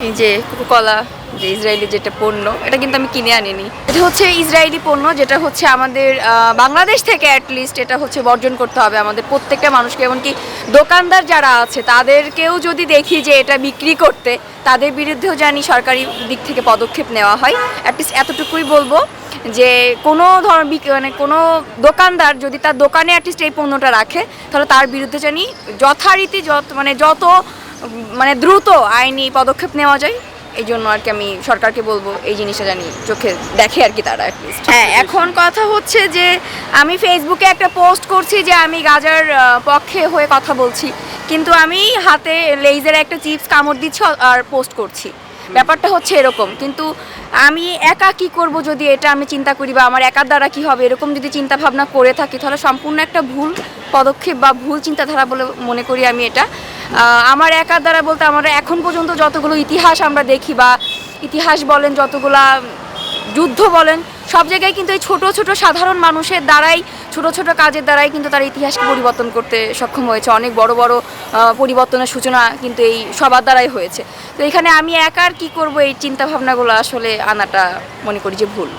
এই যে কোকোকলা যে ইসরায়েলি যেটা পণ্য, এটা কিন্তু আমি কিনে আনিনি। এটা হচ্ছে ইসরায়েলি পণ্য, যেটা হচ্ছে আমাদের বাংলাদেশ থেকে অ্যাটলিস্ট এটা হচ্ছে বর্জন করতে হবে আমাদের প্রত্যেকটা মানুষকে। এমনকি দোকানদার যারা আছে, তাদেরকেও যদি দেখি যে এটা বিক্রি করতে, তাদের বিরুদ্ধেও জানি সরকারি দিক থেকে পদক্ষেপ নেওয়া হয়। অ্যাটলিস্ট এতটুকুই বলব যে কোনো ধর, বিক- মানে কোনো দোকানদার যদি তার দোকানে অ্যাটলিস্ট এই পণ্যটা রাখে, তাহলে তার বিরুদ্ধে জানি যথারীতি যত মানে যত মানে দ্রুত আইনি পদক্ষেপ নেওয়া যায় এই জন্য আর কি আমি সরকারকে বলব এই জিনিসটা জানি চোখে দেখে আর কি তারা অ্যাটলিস্ট হ্যাঁ এখন কথা হচ্ছে যে আমি ফেসবুকে একটা পোস্ট করছি যে আমি গাজার পক্ষে হয়ে কথা বলছি কিন্তু আমি হাতে লেইজের একটা চিপস কামড় দিচ্ছি আর পোস্ট করছি। ব্যাপারটা হচ্ছে এরকম কিন্তু আমি একা কি করব যদি এটা আমি চিন্তা করি বা আমার একার দ্বারা কি হবে এরকম যদি চিন্তা ভাবনা করে থাকি তাহলে সম্পূর্ণ একটা ভুল পদক্ষেপ বা ভুল চিন্তাধারা বলে মনে করি আমি এটা। আমার একার দ্বারা বলতে আমরা এখন পর্যন্ত যতগুলো ইতিহাস আমরা দেখি বা ইতিহাস বলেন, যতগুলা যুদ্ধ বলেন, সব জায়গায় কিন্তু এই ছোট ছোট সাধারণ মানুষের দ্বারাই, ছোট ছোট কাজের দ্বারাই কিন্তু তারা ইতিহাসকে পরিবর্তন করতে সক্ষম হয়েছে। অনেক বড় বড় পরিবর্তনের সূচনা কিন্তু এই সবার দ্বারাই হয়েছে। তো এখানে আমি একার কি করব এই চিন্তা ভাবনাগুলো আসলে আনাটা মনে করি যে ভুল।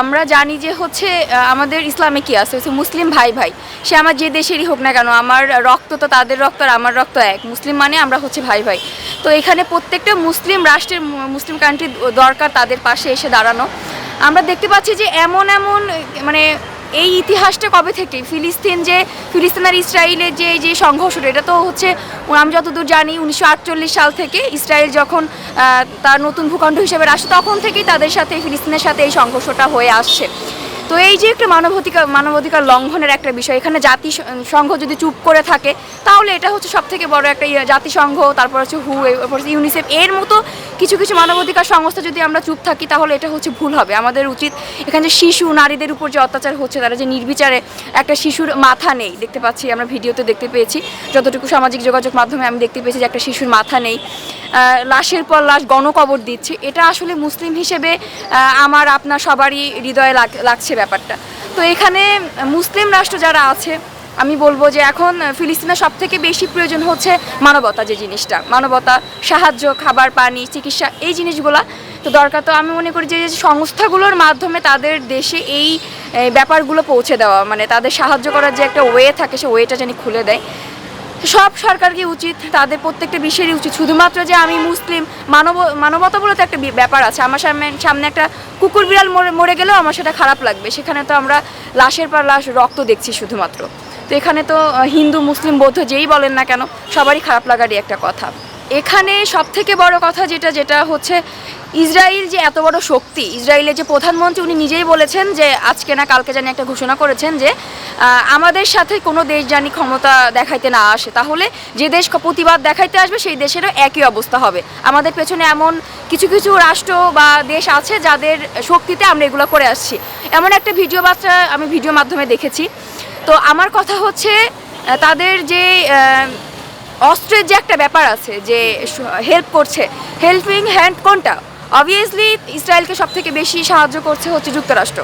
আমরা জানি যে হচ্ছে আমাদের ইসলামে কি আছে? হচ্ছে মুসলিম ভাই ভাই। সে আমার যে দেশেরই হোক না কেন, আমার রক্ত তো তাদের রক্ত আর আমার রক্ত এক। মুসলিম মানে আমরা হচ্ছে ভাই ভাই। তো এখানে প্রত্যেকটা মুসলিম রাষ্ট্রের মুসলিম কান্ট্রি দরকার তাদের পাশে এসে দাঁড়ানো। আমরা দেখতে পাচ্ছি যে এমন এমন মানে এই ইতিহাসটা কবে থেকে? ফিলিস্তিন যে, ফিলিস্তিন আর ইসরায়েলের যে যে সংঘর্ষটা, এটা তো হচ্ছে আমি যতদূর জানি, উনিশশো আটচল্লিশ সাল থেকে ইসরায়েল যখন তার নতুন ভূখণ্ড হিসেবে আসে, তখন থেকেই তাদের সাথে, ফিলিস্তিনের সাথে এই সংঘর্ষটা হয়ে আসছে। তো এই যে একটা মানবাধিকার মানবাধিকার লঙ্ঘনের একটা বিষয় এখানে জাতিসংঘ যদি চুপ করে থাকে তাহলে এটা হচ্ছে সব থেকে বড় একটা ইয়ে, জাতিসংঘ তারপর হচ্ছে হু এরপর হচ্ছে ইউনিসেফ এর মতো কিছু কিছু মানবাধিকার সংস্থা যদি আমরা চুপ থাকি তাহলে এটা হচ্ছে ভুল হবে। আমাদের উচিত এখানে যে শিশু নারীদের উপর যে অত্যাচার হচ্ছে তারা যে নির্বিচারে একটা শিশুর মাথা নেই দেখতে পাচ্ছি আমরা ভিডিওতে দেখতে পেয়েছি যতটুকু সামাজিক যোগাযোগ মাধ্যমে আমি দেখতে পেয়েছি যে একটা শিশুর মাথা নেই। লাশের পর লাশ গণকবর দিচ্ছে। এটা আসলে মুসলিম হিসেবে আমার, আপনার সবারই হৃদয়ে লাগ- লাগছে ব্যাপারটা। তো এখানে মুসলিম রাষ্ট্র যারা আছে, আমি বলব যে এখন ফিলিস্তিনের সব থেকে বেশি প্রয়োজন হচ্ছে মানবতা যে জিনিসটা। মানবতা, সাহায্য, খাবার, পানি, চিকিৎসা, এই জিনিসগুলা। তো দরকার তো আমি মনে করি যে সংস্থাগুলোর মাধ্যমে তাদের দেশে এই ব্যাপারগুলো পৌঁছে দেওয়া। মানে তাদের সাহায্য করার যে একটা ওয়ে থাকে, সে ওয়েটা যেন খুলে দেয়। সব সরকারকে উচিত, তাদের প্রত্যেকটা বিষয়েরই উচিত। শুধুমাত্র যে আমি মুসলিম, মানব মানবতা বলে তো একটা ব্যাপার আছে। আমার সামনে সামনে একটা কুকুর বিড়াল মরে মরে গেলেও আমার সেটা খারাপ লাগবে। সেখানে তো আমরা লাশের পর লাশ রক্ত দেখছি শুধুমাত্র। তো এখানে তো হিন্দু, মুসলিম, বৌদ্ধ যেই বলেন না কেন, সবারই খারাপ লাগারই একটা কথা। এখানে সব থেকে বড় কথা যেটা যেটা হচ্ছে ইসরায়েল যে এত বড় শক্তি ইসরায়েলের যে প্রধানমন্ত্রী উনি নিজেই বলেছেন যে আজকে না কালকে জানি একটা ঘোষণা করেছেন যে আমাদের সাথে কোনো দেশ জানি ক্ষমতা দেখাইতে না আসে। তাহলে যে দেশ প্রতিবাদ দেখাইতে আসবে, সেই দেশেরও একই অবস্থা হবে। আমাদের পেছনে এমন কিছু কিছু রাষ্ট্র বা দেশ আছে যাদের শক্তিতে আমরা এগুলো করে আসছি। এমন একটা ভিডিও বার্তা আমি ভিডিও মাধ্যমে দেখেছি। তো আমার কথা হচ্ছে তাদের যে অস্ত্রের যে একটা ব্যাপার আছে যে হেল্প করছে হেল্পিং হ্যান্ড কোনটা? অবভিয়াসলি ইসরায়েলকে সব থেকে বেশি সাহায্য করছে হচ্ছে যুক্তরাষ্ট্র।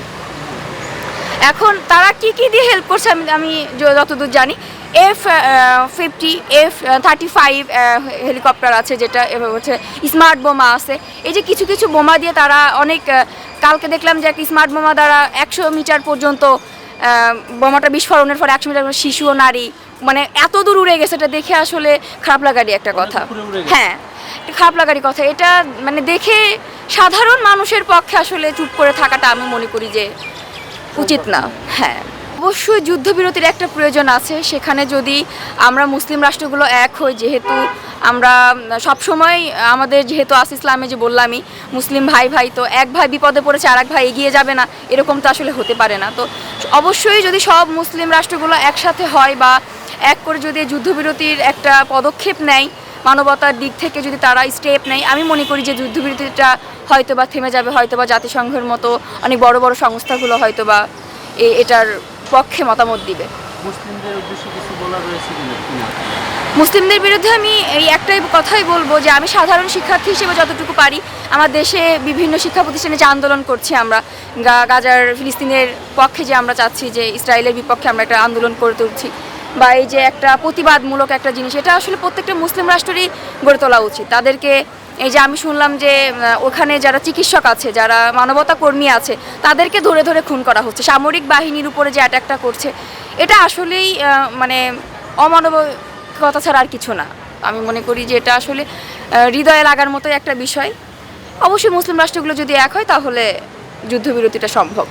এখন তারা কি কি দিয়ে হেল্প করছে আমি আমি যতদূর জানি F fifty F thirty five helicopter আছে যেটা হচ্ছে স্মার্ট বোমা আছে। এই যে কিছু কিছু বোমা দিয়ে তারা অনেক কালকে দেখলাম যে একটা স্মার্ট বোমা দ্বারা একশো মিটার পর্যন্ত বোমাটা বিস্ফোরণের পর একশো মিটার শিশু ও নারী মানে এত দূর উড়ে গেছে এটা দেখে আসলে খারাপ লাগারই একটা কথা। হ্যাঁ খারাপ লাগারই কথা। এটা মানে দেখে সাধারণ মানুষের পক্ষে আসলে চুপ করে থাকাটা আমি মনে করি যে উচিত না। হ্যাঁ। অবশ্যই যুদ্ধবিরতির একটা প্রয়োজন আছে। সেখানে যদি আমরা মুসলিম রাষ্ট্রগুলো এক হই, যেহেতু আমরা সবসময় আমাদের যেহেতু আস ইসলামে যে বললামই, মুসলিম ভাই ভাই, তো এক ভাই বিপদে পড়েছে আর এক ভাই এগিয়ে যাবে না, এরকম তো আসলে হতে পারে না। তো অবশ্যই যদি সব মুসলিম রাষ্ট্রগুলো একসাথে হয় বা এক করে যদি যুদ্ধবিরতির একটা পদক্ষেপ নেয়, মানবতার দিক থেকে যদি তারা স্টেপ নেয়, আমি মনে করি যে যুদ্ধবিরতিটা হয়তো বা থেমে যাবে হয়তো বা জাতিসংঘের মতো অনেক বড় বড় সংস্থাগুলো হয়তো বা এটার পক্ষে মতামত দিবে। মুসলিমদের উদ্দেশ্যে কিছু বলা রয়েছে কিনা কিনা? মুসলিমদের বিরুদ্ধে আমি এই একটাই কথাই বলব যে আমি সাধারণ শিক্ষার্থী হিসেবে যতটুকু পারি আমার দেশে বিভিন্ন শিক্ষা প্রতিষ্ঠানে যে আন্দোলন করছি আমরা গা- গাজার ফিলিস্তিনের পক্ষে যে আমরা চাচ্ছি যে ইসরায়েলের বিপক্ষে আমরা একটা আন্দোলন করে তুলছি বা এই যে একটা প্রতিবাদমূলক একটা জিনিস এটা আসলে প্রত্যেকটা মুসলিম রাষ্ট্রেরই গড়ে তোলা উচিত। তাদেরকে এই যে আমি শুনলাম যে ওখানে যারা চিকিৎসক আছে, যারা মানবতা কর্মী আছে, তাদেরকে ধরে ধরে খুন করা হচ্ছে। সামরিক বাহিনীর উপরে যে অ্যাটাকটা করছে, এটা আসলেই মানে অমানবিকতা ছাড়া আর কিছু না। আমি মনে করি যে এটা আসলে হৃদয়ে লাগার মতোই একটা বিষয়। অবশ্যই মুসলিম রাষ্ট্রগুলো যদি এক হয়, তাহলে যুদ্ধবিরতিটা সম্ভব।